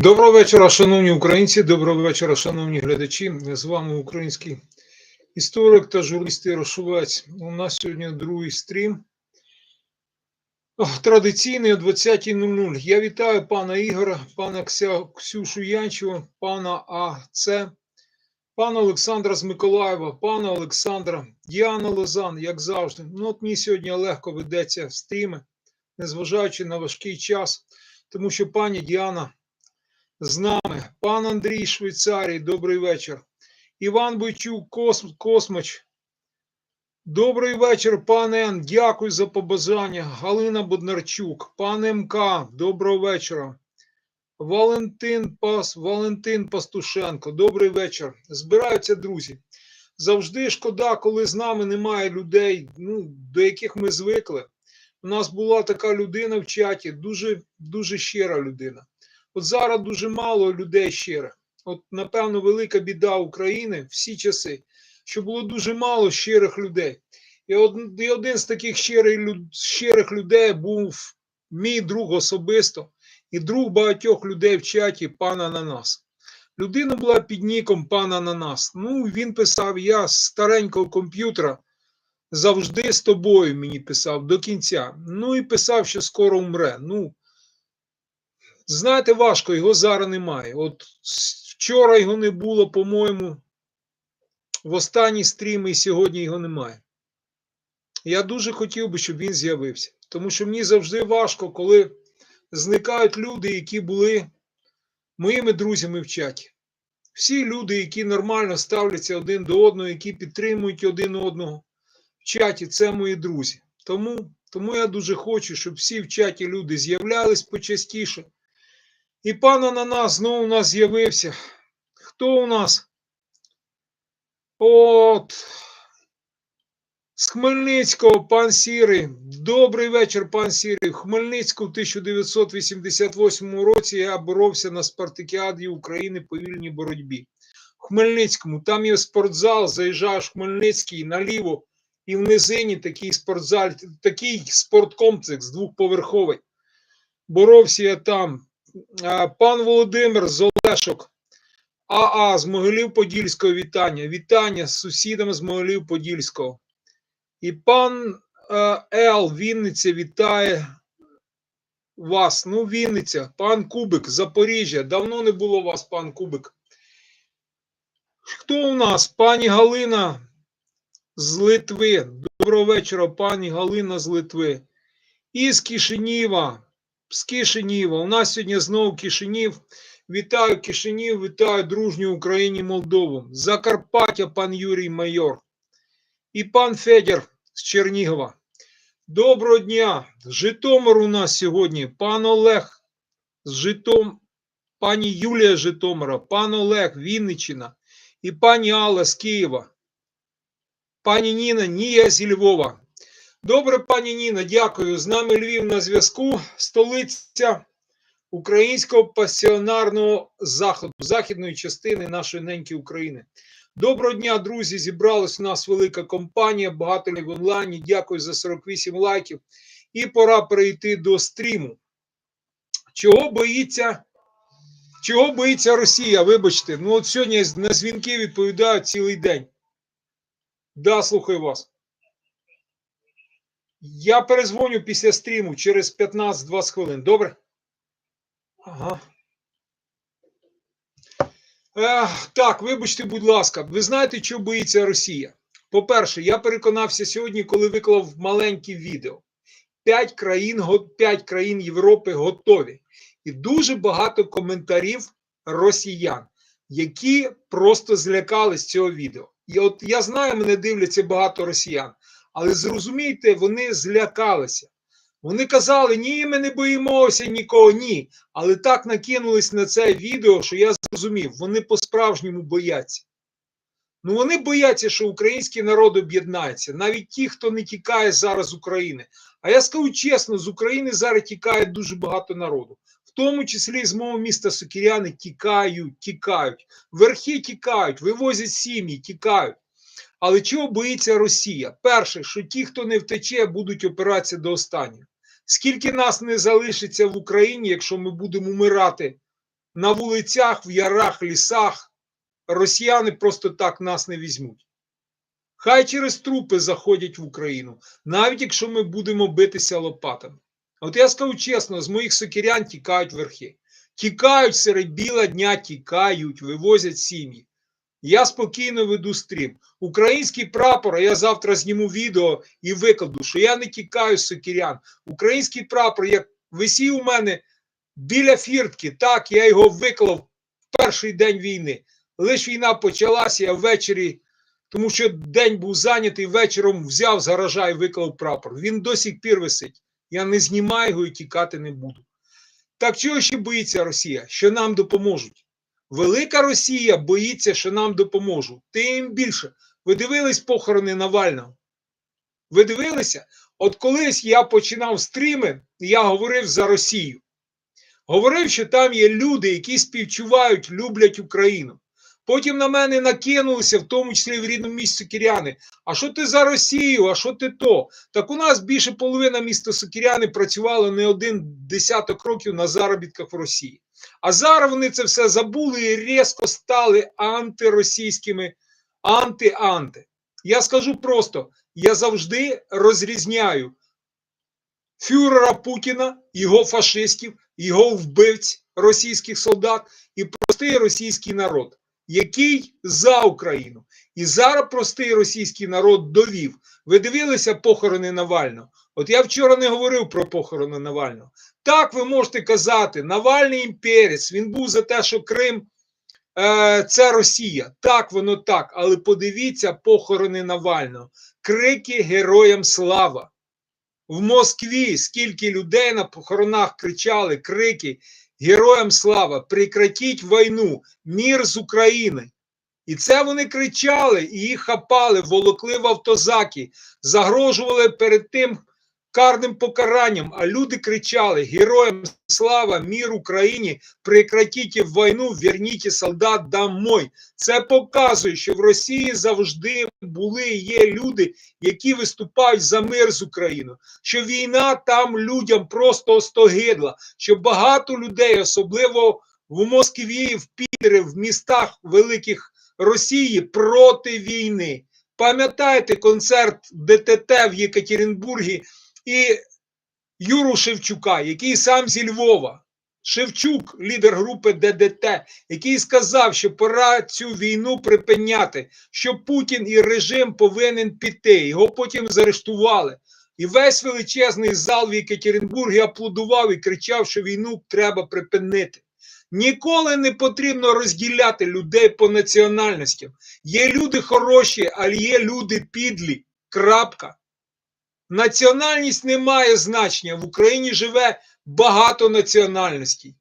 Доброго вечора, шановні українці. Доброго вечора, шановні глядачі. З вами український історик та журналіст Рошовець. У нас сьогодні другий стрім. Традиційний о 20.00. Я вітаю пана Ігора, пана Ксюшу Янчева, пана АЦ, пана Олександра з Миколаєва, пана Олександра, Діана Лозан, як завжди. Ну, от мені сьогодні легко ведеться стріми, незважаючи на важкий час, тому що пані Діана з нами пан Андрій Швейцарій, добрий вечір. Іван Бойчук, Кос... Космач. Добрий вечір, пане Н. Дякую за побажання. Галина Боднарчук, пан МК, доброго вечора. Валентин Пас, Валентин Пастушенко, добрий вечір. Збираються друзі. Завжди шкода, коли з нами немає людей, ну, до яких ми звикли. У нас була така людина в чаті, дуже, дуже щира людина. От зараз дуже мало людей щирих. От, напевно, велика біда України всі часи, що було дуже мало щирих людей. І один, з таких щирих, щирих людей був мій друг особисто і друг багатьох людей в чаті пан Ананас. Людина була під ніком пан Ананас. Ну, він писав: я з старенького комп'ютера завжди з тобою мені писав до кінця. Ну і писав, що скоро умре. Ну, Знаєте, важко, його зараз немає. От вчора його не було, по-моєму, в останній стрімі і сьогодні його немає. Я дуже хотів би, щоб він з'явився. Тому що мені завжди важко, коли зникають люди, які були моїми друзями в чаті. Всі люди, які нормально ставляться один до одного, які підтримують один одного в чаті, це мої друзі. Тому, тому я дуже хочу, щоб всі в чаті люди з'являлись почастіше. І пан Ананас знову у нас з'явився. Хто у нас? От. З Хмельницького, пан Сірий. Добрий вечір, пан Сірий. В Хмельницькому в 1988 році я боровся на спартакіаді України по вільній боротьбі. В Хмельницькому, там є спортзал, заїжджаєш в Хмельницький наліво, і в низині такий спортзал, такий спорткомплекс двохповерховий. Боровся я там. А, Пан Володимир з Олешок. АА з Могилів Подільського вітання. Вітання з сусідами з Могилів Подільського. І пан е, Ел Вінниця вітає вас. Ну, Вінниця, пан Кубик, Запоріжжя. Давно не було вас, пан Кубик. Хто у нас? Пані Галина з Литви. Доброго вечора, пані Галина з Литви. І з Кишиніва. З Кишиніва. У нас сьогодні знову Кишинів. Вітаю Кишинів, вітаю дружню Україні Молдову. Закарпаття, пан Юрій Майор. І пан Федір з Чернігова. Доброго дня! Житомир у нас сьогодні. Пан Олег з Житом, пані Юлія Житомира, пан Олег Вінниччина і пані Алла з Києва. Пані Ніна, Нія зі Львова. Добре, пані Ніна, дякую. З нами Львів на зв'язку. Столиця Українського пасіонарного заходу, західної частини нашої неньки України. Доброго дня, друзі! Зібралась у нас велика компанія, багато в онлайні. Дякую за 48 лайків. І пора перейти до стріму. Чого боїться? Чого боїться Росія? Вибачте, ну от сьогодні на дзвінки відповідаю цілий день. Да, слухаю вас. Я перезвоню після стріму через 15-20 хвилин. Добре? Ага. Ех, так, вибачте, будь ласка, ви знаєте, чого боїться Росія? По-перше, я переконався сьогодні, коли виклав маленьке відео. П'ять країн, п'ять країн Європи готові. І дуже багато коментарів росіян, які просто злякались цього відео. І от я знаю, мене дивляться багато росіян, але зрозумійте, вони злякалися. Вони казали, ні, ми не боїмося нікого, ні. Але так накинулись на це відео, що я зрозумів, вони по-справжньому бояться. Ну вони бояться, що український народ об'єднається, навіть ті, хто не тікає зараз з України. А я скажу чесно, з України зараз тікає дуже багато народу, в тому числі з мого міста Сокіряни тікають, тікають, верхи тікають, вивозять сім'ї, тікають. Але чого боїться Росія? Перше, що ті, хто не втече, будуть опиратися до останнього. Скільки нас не залишиться в Україні, якщо ми будемо умирати на вулицях, в ярах, лісах росіяни просто так нас не візьмуть. Хай через трупи заходять в Україну, навіть якщо ми будемо битися лопатами. От я скажу чесно, з моїх сокирян тікають верхи. Тікають серед біла дня, тікають, вивозять сім'ї. Я спокійно веду стрім. Український прапор, я завтра зніму відео і викладу, що я не тікаю з сокирян. Український прапор, як висів у мене біля фіртки, так, я його виклав в перший день війни. Лиш війна почалася, я ввечері, тому що день був зайнятий, вечором взяв з гаража і виклав прапор. Він до сих пір висить. Я не знімаю його і тікати не буду. Так чого ще боїться Росія? Що нам допоможуть? Велика Росія боїться, що нам допоможуть. Тим більше. Ви дивились похорони Навального? Ви дивилися? От колись я починав стріми, я говорив за Росію. Говорив, що там є люди, які співчувають, люблять Україну. Потім на мене накинулися, в тому числі в рідному місті Сокіряни. А що ти за Росію? А що ти то? Так у нас більше половина міста Сокіряни працювало не один десяток років на заробітках в Росії. А зараз вони це все забули і різко стали антиросійськими анти-анти. Я скажу просто: я завжди розрізняю фюрера Путіна, його фашистів, його вбивць російських солдат і простий російський народ, який за Україну. І зараз простий російський народ довів. Ви дивилися похорони Навального? От я вчора не говорив про похорони Навального. Так, ви можете казати, Навальний імперець, він був за те, що Крим е, це Росія. Так, воно так. Але подивіться похорони Навального. Крики героям слава. В Москві скільки людей на похоронах кричали крики Героям слава! Прекратіть війну, мір з України. І це вони кричали, і їх хапали, волокли в автозаки, загрожували перед тим карним покаранням. А люди кричали: Героям слава, мір Україні! Прекратіть війну, верніть солдат домой. Це показує, що в Росії завжди були і є люди, які виступають за мир з Україною. Що війна там людям просто остогидла, що багато людей, особливо в Москві, в Пітері, в містах великих Росії, проти війни. Пам'ятаєте концерт ДТТ в Єкатеринбургі і Юру Шевчука, який сам зі Львова. Шевчук, лідер групи ДДТ, який сказав, що пора цю війну припиняти, що Путін і режим повинен піти. Його потім заарештували. І весь величезний зал в Єкатеринбургі аплодував і кричав, що війну треба припинити. Ніколи не потрібно розділяти людей по національностям. Є люди хороші, але є люди підлі. Крапка. Національність не має значення. В Україні живе багато національностей.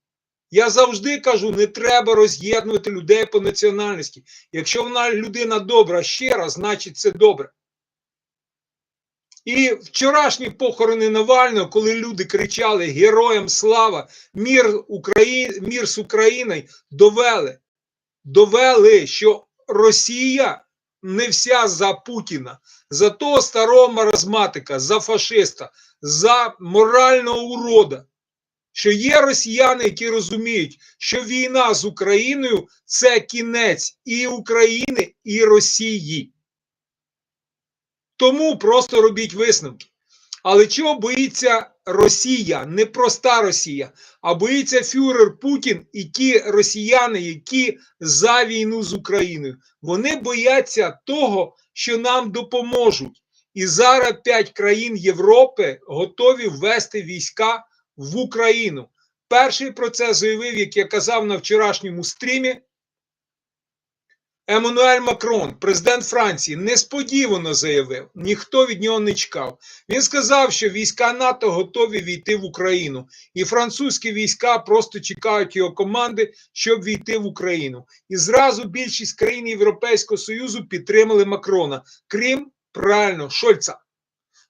Я завжди кажу, не треба роз'єднувати людей по національності. Якщо вона людина добра щира, значить це добре. І вчорашні похорони Навального, коли люди кричали Героям слава, мір, Украї... мір з Україною, довели, довели, що Росія не вся за Путіна, за того старого маразматика, за фашиста, за морального урода. Що є росіяни, які розуміють, що війна з Україною це кінець і України, і Росії. Тому просто робіть висновки. Але чого боїться Росія, не проста Росія, а боїться фюрер Путін і ті росіяни, які за війну з Україною. Вони бояться того, що нам допоможуть. І зараз п'ять країн Європи готові ввести війська в Україну. Перший про це заявив, як я казав на вчорашньому стрімі, Еммануель Макрон, президент Франції, несподівано заявив, ніхто від нього не чекав. Він сказав, що війська НАТО готові війти в Україну, і французькі війська просто чекають його команди, щоб війти в Україну. І зразу більшість країн Європейського Союзу підтримали Макрона, крім правильно Шольца.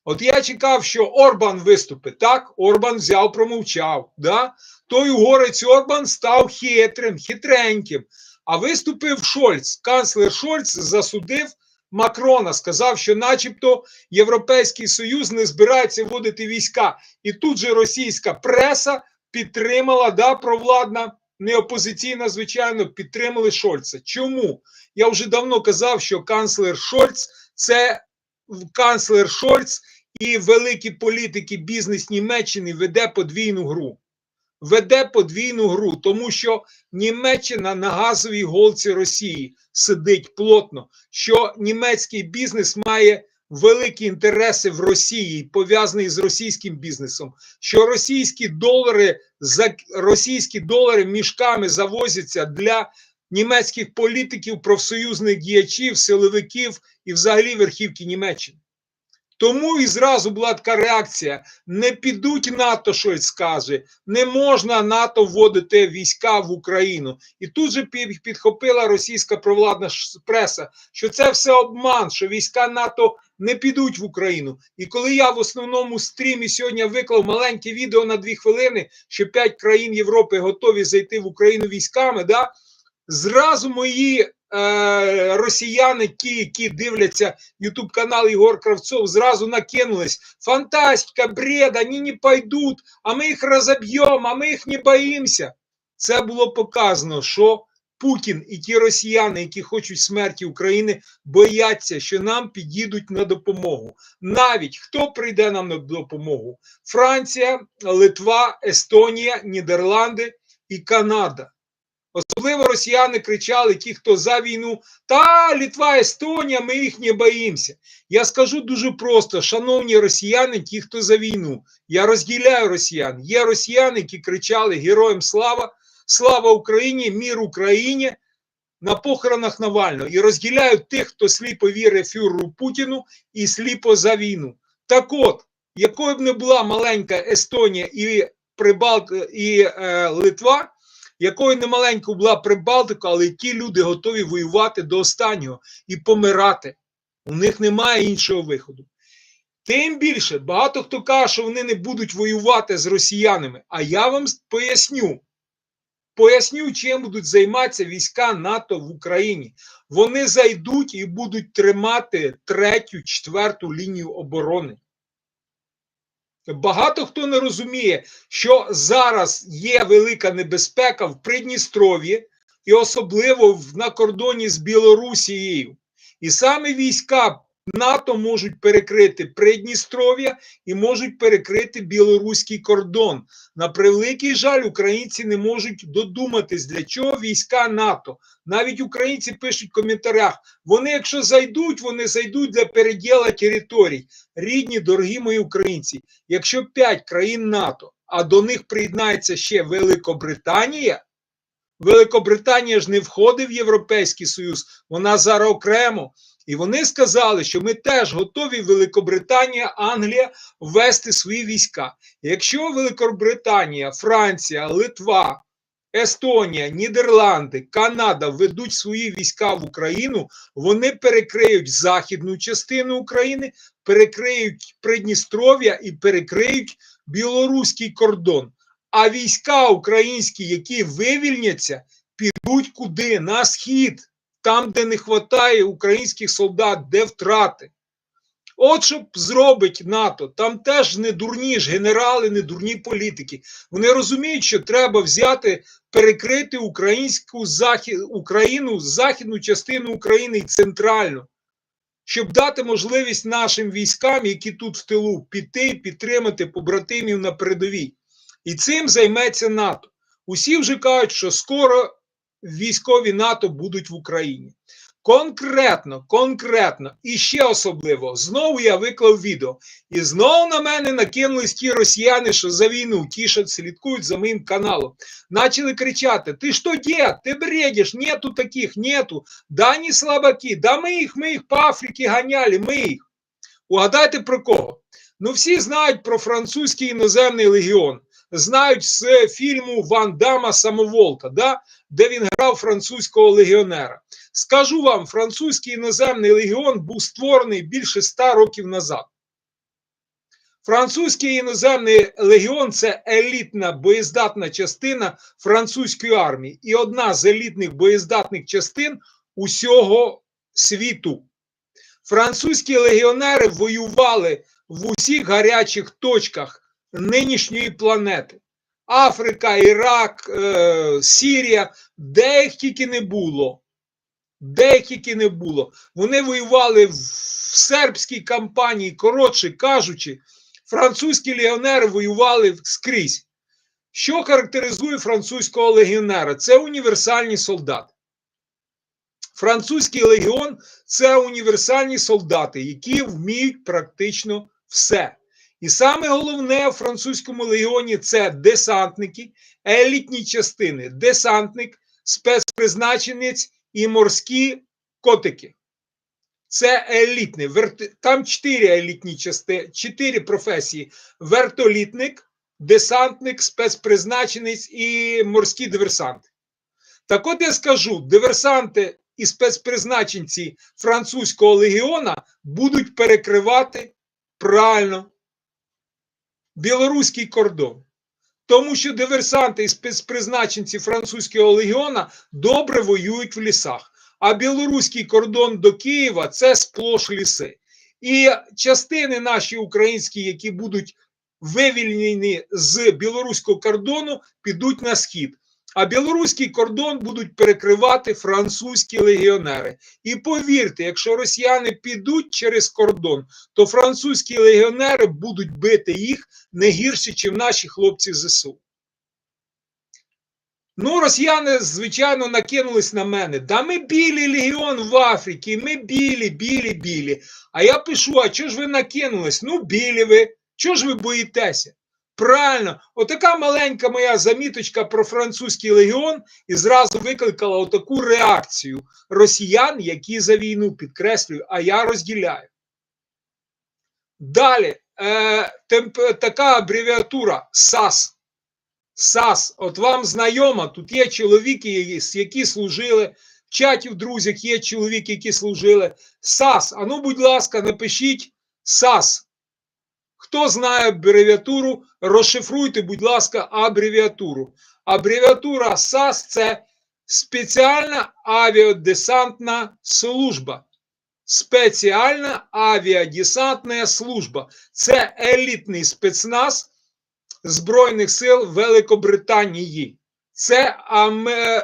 От я чекав, що Орбан виступить. Так, Орбан взяв, промовчав. Да? Той угорець Орбан став хитрим, хитреньким. А виступив Шольц. Канцлер Шольц засудив Макрона, сказав, що, начебто, Європейський Союз не збирається вводити війська. І тут же російська преса підтримала да, провладна не опозиційна, звичайно, підтримали Шольца. Чому? Я вже давно казав, що канцлер Шольц це канцлер Шольц і великі політики бізнес Німеччини веде подвійну гру. Веде подвійну гру, тому що Німеччина на газовій голці Росії сидить плотно, що німецький бізнес має великі інтереси в Росії, пов'язані з російським бізнесом, що російські долари за російські долари мішками завозяться для німецьких політиків, профсоюзних діячів, силовиків і взагалі верхівки Німеччини. Тому і зразу була така реакція: не підуть НАТО, щось скаже, не можна НАТО вводити війська в Україну. І тут же підхопила російська провладна преса, що це все обман, що війська НАТО не підуть в Україну. І коли я в основному стрімі сьогодні виклав маленьке відео на дві хвилини, що п'ять країн Європи готові зайти в Україну військами, да, зразу мої е, росіяни, ті, які дивляться Ютуб канал Ігор Кравцов, зразу накинулись. Фантастика, бред, вони не пойдуть, а ми їх розоб'ємо, а ми їх не боїмося. Це було показано, що Путін і ті росіяни, які хочуть смерті України, бояться, що нам підійдуть на допомогу. Навіть хто прийде нам на допомогу? Франція, Литва, Естонія, Нідерланди і Канада. Особливо росіяни кричали: ті, хто за війну, та Літва, Естонія, ми їх не боїмося. Я скажу дуже просто: шановні росіяни, ті, хто за війну, я розділяю росіян. Є росіяни, які кричали Героям слава, слава Україні, мір Україні на похоронах Навального і розділяють тих, хто сліпо вірить фюреру Путіну і сліпо за війну. Так от, якою б не була маленька Естонія і Прибалт і е, Литва якою немаленько була Прибалтика, але ті люди готові воювати до останнього і помирати. У них немає іншого виходу. Тим більше, багато хто каже, що вони не будуть воювати з росіянами. А я вам поясню. Поясню, чим будуть займатися війська НАТО в Україні. Вони зайдуть і будуть тримати третю, четверту лінію оборони. Багато хто не розуміє, що зараз є велика небезпека в Придністров'ї і особливо на кордоні з Білорусією. І саме війська НАТО можуть перекрити Придністров'я і можуть перекрити білоруський кордон. На превеликий жаль, українці не можуть додуматись, для чого війська НАТО. Навіть українці пишуть в коментарях: вони, якщо зайдуть, вони зайдуть для переділа територій. Рідні, дорогі мої українці, якщо п'ять країн НАТО, а до них приєднається ще Великобританія. Великобританія ж не входить в Європейський Союз, вона зараз окремо. І вони сказали, що ми теж готові Великобританія, Англія ввести свої війська. Якщо Великобританія, Франція, Литва, Естонія, Нідерланди, Канада ведуть свої війська в Україну, вони перекриють західну частину України, перекриють Придністров'я і перекриють білоруський кордон. А війська українські, які вивільняться, підуть куди? На схід там, де не вистачає українських солдат, де втрати. От що зробить НАТО, там теж не дурні ж генерали, не дурні політики. Вони розуміють, що треба взяти, перекрити українську захід, Україну, західну частину України і центральну, щоб дати можливість нашим військам, які тут в тилу, піти підтримати побратимів на передовій. І цим займеться НАТО. Усі вже кажуть, що скоро військові НАТО будуть в Україні. Конкретно, конкретно і ще особливо, знову я виклав відео. І знову на мене накинулись ті росіяни, що за війну тішать, слідкують за моїм каналом. Начали кричати: Ти що, дід, ти бредиш, нету таких, нету. Да не слабаки, да ми їх, ми їх по Африці ганяли, ми їх. Угадайте про кого? Ну, всі знають про французький іноземний легіон знають з фільму Ван Дама Самоволка, да? Де він грав французького легіонера. Скажу вам, французький іноземний легіон був створений більше ста років назад. Французький іноземний легіон це елітна боєздатна частина французької армії і одна з елітних боєздатних частин усього світу. Французькі легіонери воювали в усіх гарячих точках нинішньої планети. Африка, Ірак, е, Сірія, де їх тільки не було. Де їх тільки не було. Вони воювали в сербській кампанії, коротше кажучи, французькі легіонери воювали скрізь. Що характеризує французького легіонера? Це універсальні солдати. Французький легіон це універсальні солдати, які вміють практично все. І саме головне в французькому легіоні це десантники, елітні частини, десантник, спецпризначенець і морські котики. Це елітний. Верт- Там чотири елітні частини, чотири професії: вертолітник, десантник, спецпризначенець і морські диверсанти. Так от я скажу: диверсанти і спецпризначенці французького легіона будуть перекривати правильно білоруський кордон. Тому що диверсанти і спецпризначенці французького легіона добре воюють в лісах. А білоруський кордон до Києва це сплош ліси. І частини наші українські, які будуть вивільнені з білоруського кордону, підуть на схід. А білоруський кордон будуть перекривати французькі легіонери. І повірте, якщо росіяни підуть через кордон, то французькі легіонери будуть бити їх не гірше, ніж наші хлопці ЗСУ. Ну, росіяни, звичайно, накинулись на мене. Да ми білий легіон в Африці, ми білі, білі, білі. А я пишу: а чого ж ви накинулись? Ну, білі ви. Чого ж ви боїтеся? Правильно, отака маленька моя заміточка про французький легіон і зразу викликала отаку реакцію росіян, які за війну підкреслюю, а я розділяю. Далі, е, темп, така абревіатура САС. САС, от вам знайома, тут є чоловіки, які служили, в чаті в друзях є чоловіки, які служили. САС, а ну, будь ласка, напишіть САС. Хто знає абревіатуру, розшифруйте, будь ласка, абревіатуру. Абревіатура САС це спеціальна авіадесантна служба. Спеціальна авіадесантна служба. Це елітний спецназ Збройних сил Великобританії. Це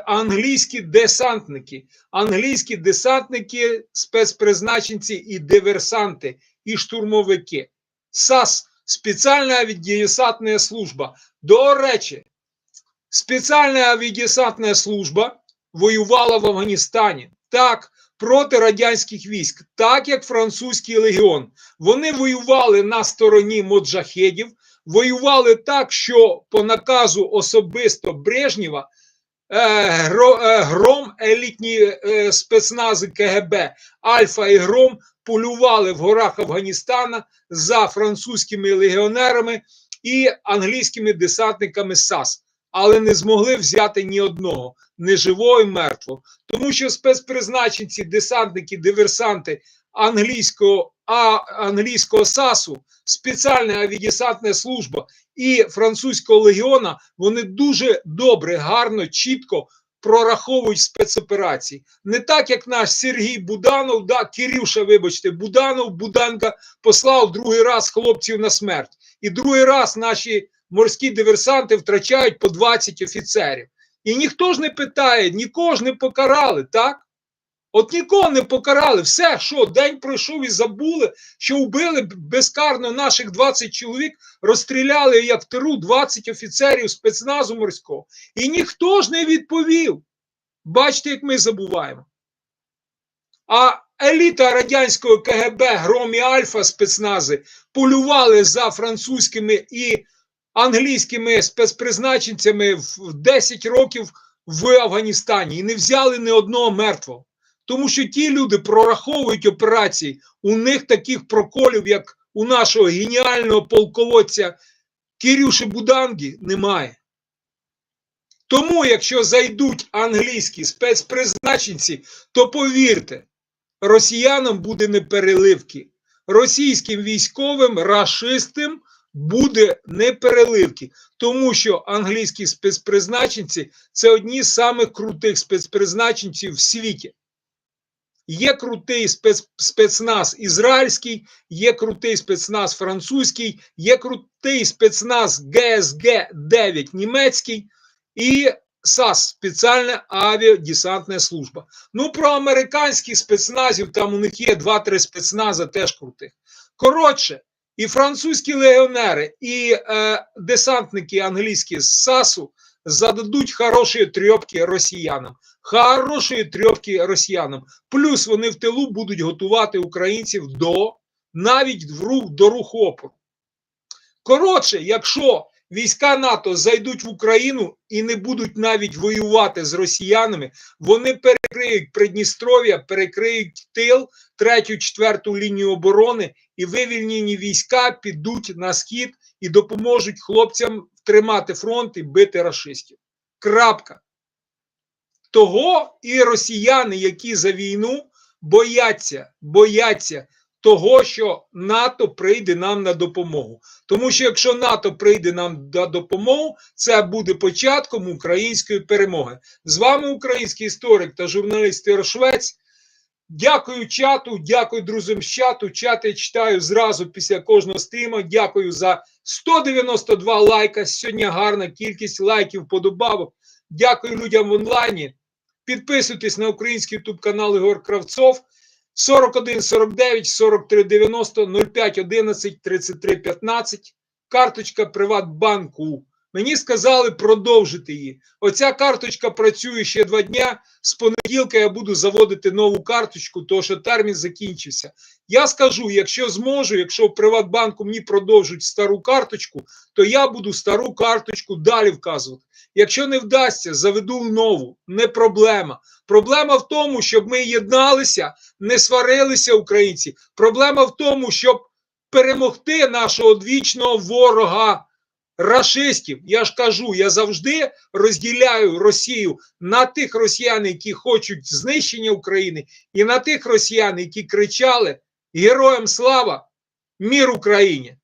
англійські десантники, англійські десантники, спецпризначенці і диверсанти, і штурмовики. САС спеціальна авіадесантна служба. До речі, спеціальна авіадесантна служба воювала в Афганістані. Так, проти радянських військ, так як французький легіон. Вони воювали на стороні моджахедів, воювали так, що по наказу особисто Брежнєва Гром, елітні спецнази КГБ, Альфа і Гром полювали в горах Афганістана за французькими легіонерами і англійськими десантниками САС, але не змогли взяти ні одного, не живого і мертвого. Тому що спецпризначенці, десантники, диверсанти англійського а англійського САСу, спеціальна авіадесантна служба і французького легіона, вони дуже добре, гарно, чітко прораховують спецоперації. Не так, як наш Сергій Буданов, да, Кирюша, вибачте, Буданов, Буданка послав другий раз хлопців на смерть. І другий раз наші морські диверсанти втрачають по 20 офіцерів. І ніхто ж не питає, нікого ж не покарали, так? От нікого не покарали. Все, що день пройшов і забули, що вбили безкарно наших 20 чоловік, розстріляли як теру 20 офіцерів спецназу морського. І ніхто ж не відповів. Бачите, як ми забуваємо. А еліта радянського КГБ, Гром і Альфа спецнази полювали за французькими і англійськими спецпризначенцями в 10 років в Афганістані і не взяли ні одного мертвого. Тому що ті люди прораховують операції, у них таких проколів, як у нашого геніального полководця Кирюші Буданги, немає. Тому, якщо зайдуть англійські спецпризначенці, то повірте, росіянам буде не переливки. Російським військовим, рашистам буде не переливки, тому що англійські спецпризначенці це одні з самих крутих спецпризначенців в світі. Є крутий спец, спецназ ізраїльський, є крутий спецназ французький, є крутий спецназ ГСГ 9 німецький і САС спеціальна авіадесантна служба. Ну, про американських спецназів там у них є 2-3 спецнази теж крутих. Коротше, і французькі легіонери, і е, десантники англійські з САСу зададуть хороші трьопки росіянам. Хороші трьопки росіянам. Плюс вони в тилу будуть готувати українців до навіть в рух до руху опору. Коротше, якщо війська НАТО зайдуть в Україну і не будуть навіть воювати з росіянами, вони перекриють Придністров'я, перекриють тил, третю, четверту лінію оборони, і вивільнені війська підуть на схід і допоможуть хлопцям тримати фронт і бити рашистів. Крапка. Того і росіяни, які за війну бояться, бояться того, що НАТО прийде нам на допомогу. Тому що якщо НАТО прийде нам на допомогу, це буде початком української перемоги. З вами український історик та журналіст Рошвець. Дякую чату, дякую друзям з чату. Чат я читаю зразу після кожного стріму. Дякую за 192 лайка. Сьогодні гарна кількість лайків, подобавок. Дякую людям в онлайні. Підписуйтесь на український ютуб канал Ігор Кравцов. 41 49 43 90 05 11 33 15. Карточка Приватбанку. Мені сказали продовжити її. Оця карточка працює ще два дня. З понеділка я буду заводити нову карточку, тому що термін закінчився. Я скажу: якщо зможу, якщо в Приватбанку мені продовжують стару карточку, то я буду стару карточку далі вказувати. Якщо не вдасться, заведу нову. Не проблема. Проблема в тому, щоб ми єдналися, не сварилися українці. Проблема в тому, щоб перемогти нашого одвічного ворога. Рашистів, я ж кажу, я завжди розділяю Росію на тих росіян, які хочуть знищення України, і на тих росіян, які кричали Героям слава, мір Україні.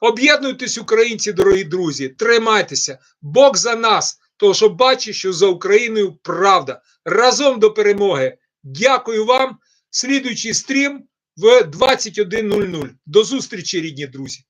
Об'єднуйтесь, українці, дорогі друзі, тримайтеся, Бог за нас, тому що бачить, що за Україною правда. Разом до перемоги. Дякую вам. Слідуючий стрім в 21.00. До зустрічі, рідні друзі.